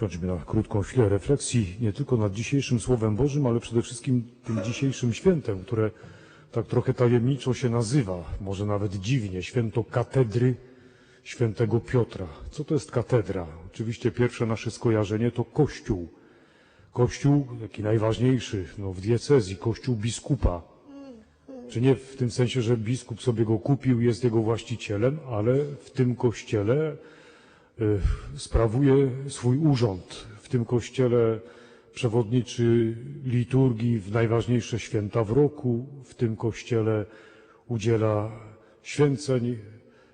Siądźmy na krótką chwilę refleksji nie tylko nad dzisiejszym Słowem Bożym, ale przede wszystkim tym dzisiejszym świętem, które tak trochę tajemniczo się nazywa, może nawet dziwnie, święto katedry świętego Piotra. Co to jest katedra? Oczywiście pierwsze nasze skojarzenie to kościół. Kościół, taki najważniejszy no, w diecezji, kościół biskupa. Czy nie w tym sensie, że biskup sobie go kupił, jest jego właścicielem, ale w tym kościele sprawuje swój urząd. W tym kościele przewodniczy liturgii w najważniejsze święta w roku. W tym kościele udziela święceń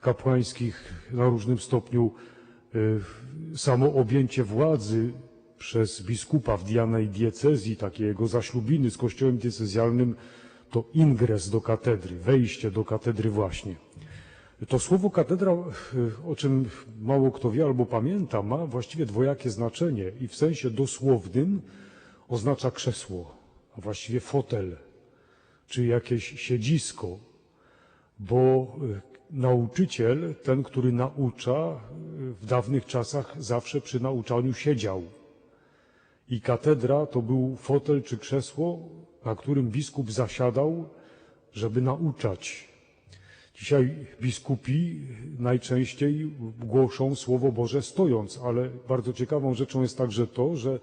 kapłańskich na różnym stopniu. Y, Samo objęcie władzy przez biskupa w danej diecezji, takie jego zaślubiny z kościołem diecezjalnym, to ingres do katedry, wejście do katedry właśnie. To słowo katedra, o czym mało kto wie albo pamięta, ma właściwie dwojakie znaczenie i w sensie dosłownym oznacza krzesło, a właściwie fotel, czy jakieś siedzisko, bo y, nauczyciel, ten, który naucza, y, w dawnych czasach zawsze przy nauczaniu siedział. I katedra to był fotel czy krzesło, na którym biskup zasiadał, żeby nauczać. Dzisiaj biskupi najczęściej głoszą Słowo Boże stojąc, ale bardzo ciekawą rzeczą jest także to, że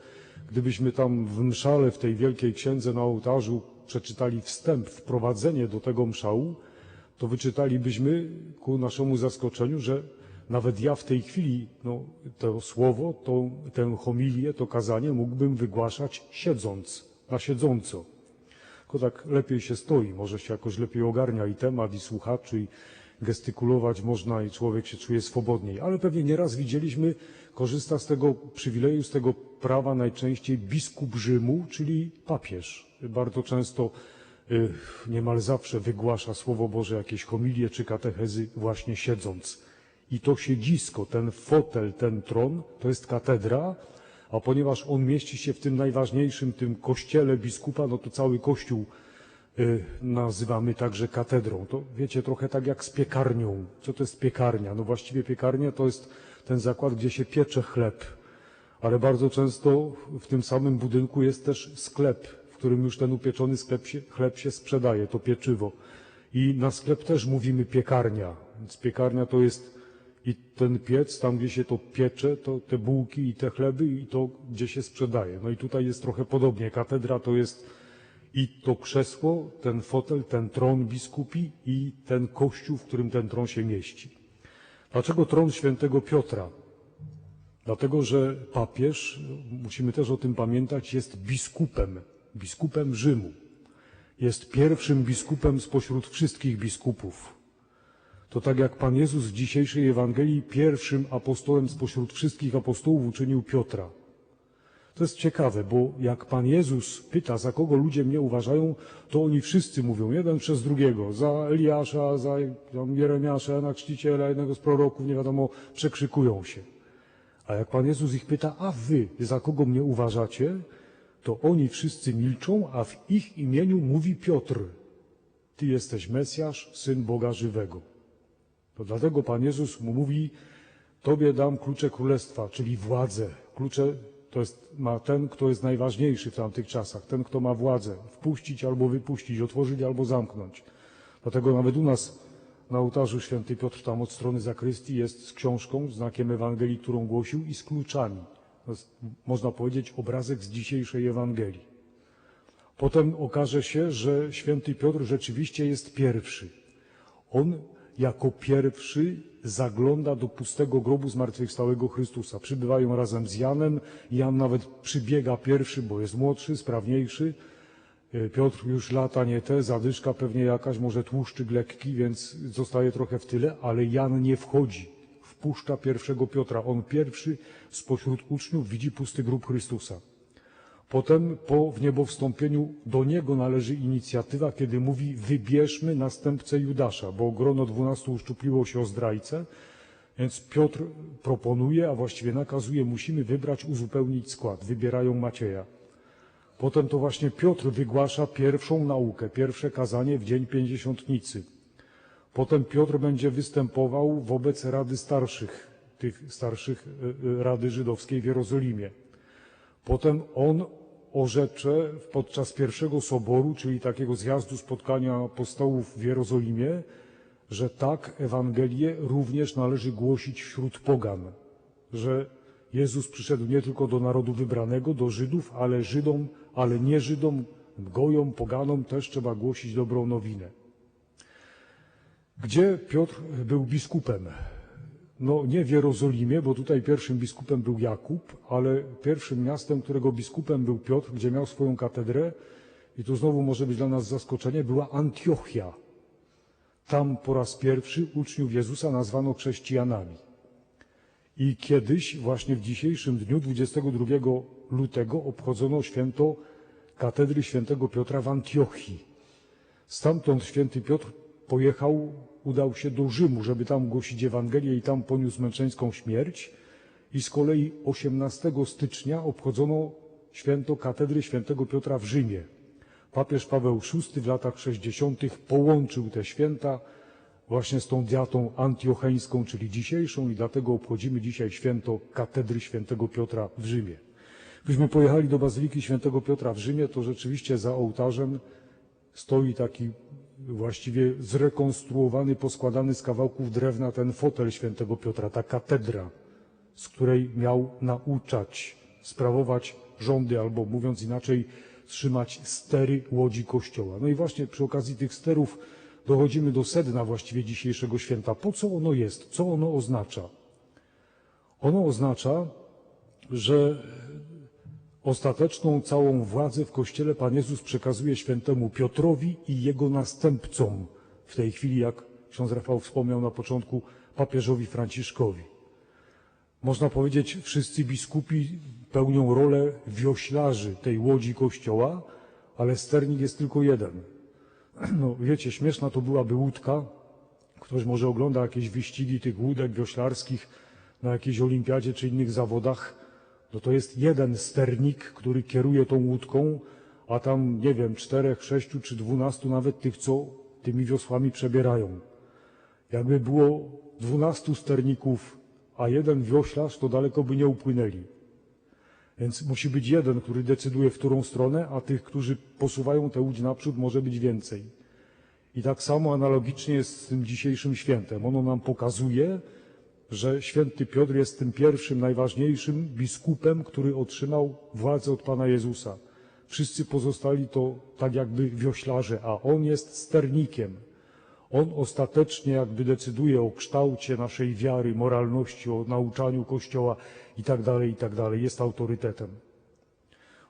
gdybyśmy tam w mszale, w tej wielkiej księdze na ołtarzu przeczytali wstęp, wprowadzenie do tego mszału, to wyczytalibyśmy ku naszemu zaskoczeniu, że nawet ja w tej chwili no, to słowo, to, tę homilię, to kazanie mógłbym wygłaszać siedząc, na siedząco. Tylko tak lepiej się stoi, może się jakoś lepiej ogarnia i temat, i słuchaczy, i gestykulować można, i człowiek się czuje swobodniej. Ale pewnie nieraz widzieliśmy, korzysta z tego przywileju, z tego prawa najczęściej biskup Rzymu, czyli papież. Bardzo często, y, niemal zawsze wygłasza Słowo Boże, jakieś homilie czy katechezy właśnie siedząc. I to siedzisko, ten fotel, ten tron, to jest katedra, a ponieważ on mieści się w tym najważniejszym, tym kościele biskupa, no to cały kościół y, nazywamy także katedrą. To wiecie, trochę tak jak z piekarnią. Co to jest piekarnia? No właściwie piekarnia to jest ten zakład, gdzie się piecze chleb, ale bardzo często w tym samym budynku jest też sklep, w którym już ten upieczony sklep się, chleb się sprzedaje, to pieczywo. I na sklep też mówimy piekarnia, więc piekarnia to jest i ten piec, tam gdzie się to piecze, to te bułki i te chleby i to gdzie się sprzedaje. No i tutaj jest trochę podobnie. Katedra to jest i to krzesło, ten fotel, ten tron biskupi i ten kościół, w którym ten tron się mieści. Dlaczego tron świętego Piotra? Dlatego, że papież, musimy też o tym pamiętać, jest biskupem, biskupem Rzymu. Jest pierwszym biskupem spośród wszystkich biskupów. To tak jak Pan Jezus w dzisiejszej Ewangelii pierwszym apostołem spośród wszystkich apostołów uczynił Piotra. To jest ciekawe, bo jak Pan Jezus pyta, za kogo ludzie mnie uważają, to oni wszyscy mówią, jeden przez drugiego, za Eliasza, za Jeremiasza, Jana Chrzciciela, jednego z proroków, nie wiadomo, przekrzykują się. A jak Pan Jezus ich pyta, a wy za kogo mnie uważacie, to oni wszyscy milczą, a w ich imieniu mówi Piotr. Ty jesteś Mesjasz, Syn Boga Żywego. To dlatego Pan Jezus mu mówi, Tobie dam klucze królestwa, czyli władzę. Klucze to jest, ma ten, kto jest najważniejszy w tamtych czasach, ten, kto ma władzę, wpuścić albo wypuścić, otworzyć albo zamknąć. Dlatego nawet u nas na ołtarzu święty Piotr tam od strony zakrystii jest z książką, znakiem Ewangelii, którą głosił i z kluczami. To jest, można powiedzieć, obrazek z dzisiejszej Ewangelii. Potem okaże się, że święty Piotr rzeczywiście jest pierwszy. On jako pierwszy zagląda do pustego grobu zmartwychwstałego Chrystusa. Przybywają razem z Janem. Jan nawet przybiega pierwszy, bo jest młodszy, sprawniejszy. E, Piotr już lata nie te, zadyszka pewnie jakaś, może tłuszczyk lekki, więc zostaje trochę w tyle, ale Jan nie wchodzi. Wpuszcza pierwszego Piotra. On pierwszy spośród uczniów widzi pusty grób Chrystusa. Potem po wniebowstąpieniu do niego należy inicjatywa, kiedy mówi wybierzmy następcę Judasza, bo grono dwunastu uszczupliło się o zdrajcę, więc Piotr proponuje, a właściwie nakazuje, musimy wybrać, uzupełnić skład. Wybierają Macieja. Potem to właśnie Piotr wygłasza pierwszą naukę, pierwsze kazanie w dzień pięćdziesiątnicy. Potem Piotr będzie występował wobec Rady Starszych tych starszych e, e, Rady Żydowskiej w Jerozolimie. Potem on orzecze podczas pierwszego soboru, czyli takiego zjazdu spotkania apostołów w Jerozolimie, że tak Ewangelię również należy głosić wśród pogan, że Jezus przyszedł nie tylko do narodu wybranego, do Żydów, ale Żydom, ale nie Żydom, gojom, poganom też trzeba głosić dobrą nowinę. Gdzie Piotr był biskupem? No nie w Jerozolimie, bo tutaj pierwszym biskupem był Jakub, ale pierwszym miastem, którego biskupem był Piotr, gdzie miał swoją katedrę, i tu znowu może być dla nas zaskoczenie, była Antiochia. Tam po raz pierwszy uczniów Jezusa nazwano chrześcijanami. I kiedyś, właśnie w dzisiejszym dniu, 22 lutego, obchodzono święto katedry świętego Piotra w Antiochii. Stamtąd święty Piotr pojechał, udał się do Rzymu, żeby tam głosić Ewangelię i tam poniósł męczeńską śmierć. I z kolei 18 stycznia obchodzono święto katedry świętego Piotra w Rzymie. Papież Paweł VI w latach 60. połączył te święta właśnie z tą diatą antiocheńską, czyli dzisiejszą i dlatego obchodzimy dzisiaj święto katedry świętego Piotra w Rzymie. Gdybyśmy pojechali do Bazyliki świętego Piotra w Rzymie, to rzeczywiście za ołtarzem stoi taki właściwie zrekonstruowany, poskładany z kawałków drewna ten fotel świętego Piotra, ta katedra, z której miał nauczać, sprawować rządy, albo mówiąc inaczej, trzymać stery łodzi Kościoła. No i właśnie przy okazji tych sterów dochodzimy do sedna właściwie dzisiejszego święta. Po co ono jest? Co ono oznacza? Ono oznacza, że ostateczną całą władzę w Kościele Pan Jezus przekazuje świętemu Piotrowi i jego następcom. W tej chwili, jak ksiądz Rafał wspomniał na początku, papieżowi Franciszkowi. Można powiedzieć, wszyscy biskupi pełnią rolę wioślarzy tej łodzi Kościoła, ale sternik jest tylko jeden. No wiecie, śmieszna to byłaby łódka. Ktoś może ogląda jakieś wyścigi tych łódek wioślarskich na jakiejś olimpiadzie czy innych zawodach. No to jest jeden sternik, który kieruje tą łódką, a tam, nie wiem, czterech, sześciu czy dwunastu nawet tych, co tymi wiosłami przebierają. Jakby było dwunastu sterników, a jeden wioślarz, to daleko by nie upłynęli. Więc musi być jeden, który decyduje, w którą stronę, a tych, którzy posuwają tę łódź naprzód, może być więcej. I tak samo analogicznie jest z tym dzisiejszym świętem. Ono nam pokazuje, że święty Piotr jest tym pierwszym, najważniejszym biskupem, który otrzymał władzę od Pana Jezusa. Wszyscy pozostali to tak jakby wioślarze, a on jest sternikiem. On ostatecznie jakby decyduje o kształcie naszej wiary, moralności, o nauczaniu Kościoła i tak dalej, i tak. Jest autorytetem.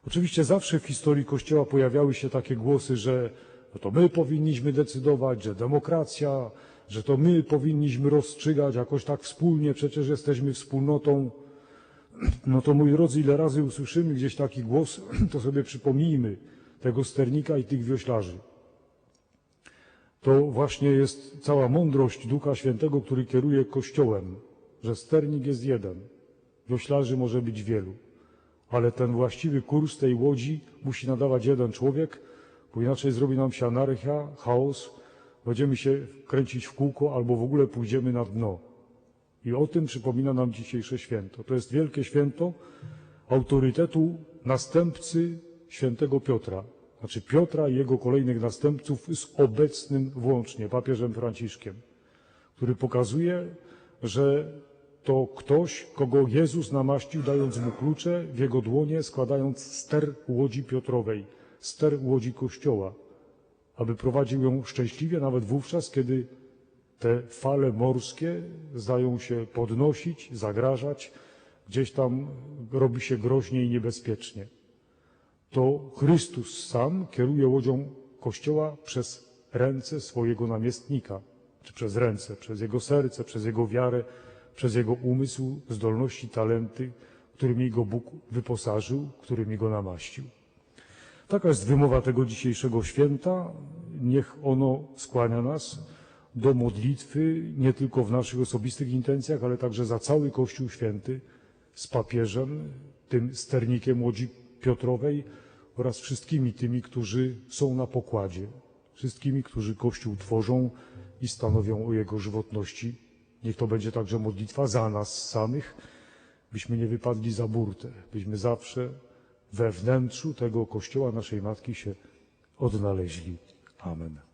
Oczywiście zawsze w historii Kościoła pojawiały się takie głosy, że no to my powinniśmy decydować, że demokracja, że to my powinniśmy rozstrzygać jakoś tak wspólnie, przecież jesteśmy wspólnotą. No to moi drodzy, ile razy usłyszymy gdzieś taki głos, to sobie przypomnijmy tego sternika i tych wioślarzy. To właśnie jest cała mądrość Ducha Świętego, który kieruje Kościołem, że sternik jest jeden, wioślarzy może być wielu, ale ten właściwy kurs tej łodzi musi nadawać jeden człowiek, bo inaczej zrobi nam się anarchia, chaos, będziemy się kręcić w kółko albo w ogóle pójdziemy na dno. I o tym przypomina nam dzisiejsze święto. To jest wielkie święto autorytetu następcy świętego Piotra. Znaczy Piotra i jego kolejnych następców z obecnym włącznie papieżem Franciszkiem, który pokazuje, że to ktoś, kogo Jezus namaścił, dając mu klucze w jego dłonie, składając ster łodzi Piotrowej, ster łodzi Kościoła aby prowadził ją szczęśliwie nawet wówczas, kiedy te fale morskie zdają się podnosić, zagrażać, gdzieś tam robi się groźnie i niebezpiecznie. To Chrystus sam kieruje łodzią Kościoła przez ręce swojego namiestnika, czy przez ręce, przez jego serce, przez jego wiarę, przez jego umysł, zdolności, talenty, którymi go Bóg wyposażył, którymi go namaścił. Taka jest wymowa tego dzisiejszego święta. Niech ono skłania nas do modlitwy nie tylko w naszych osobistych intencjach, ale także za cały Kościół Święty z papieżem, tym sternikiem Łodzi Piotrowej oraz wszystkimi tymi, którzy są na pokładzie, wszystkimi, którzy Kościół tworzą i stanowią o jego żywotności Niech to będzie także modlitwa za nas samych, byśmy nie wypadli za burtę, byśmy zawsze we wnętrzu tego Kościoła naszej Matki się odnaleźli. Amen.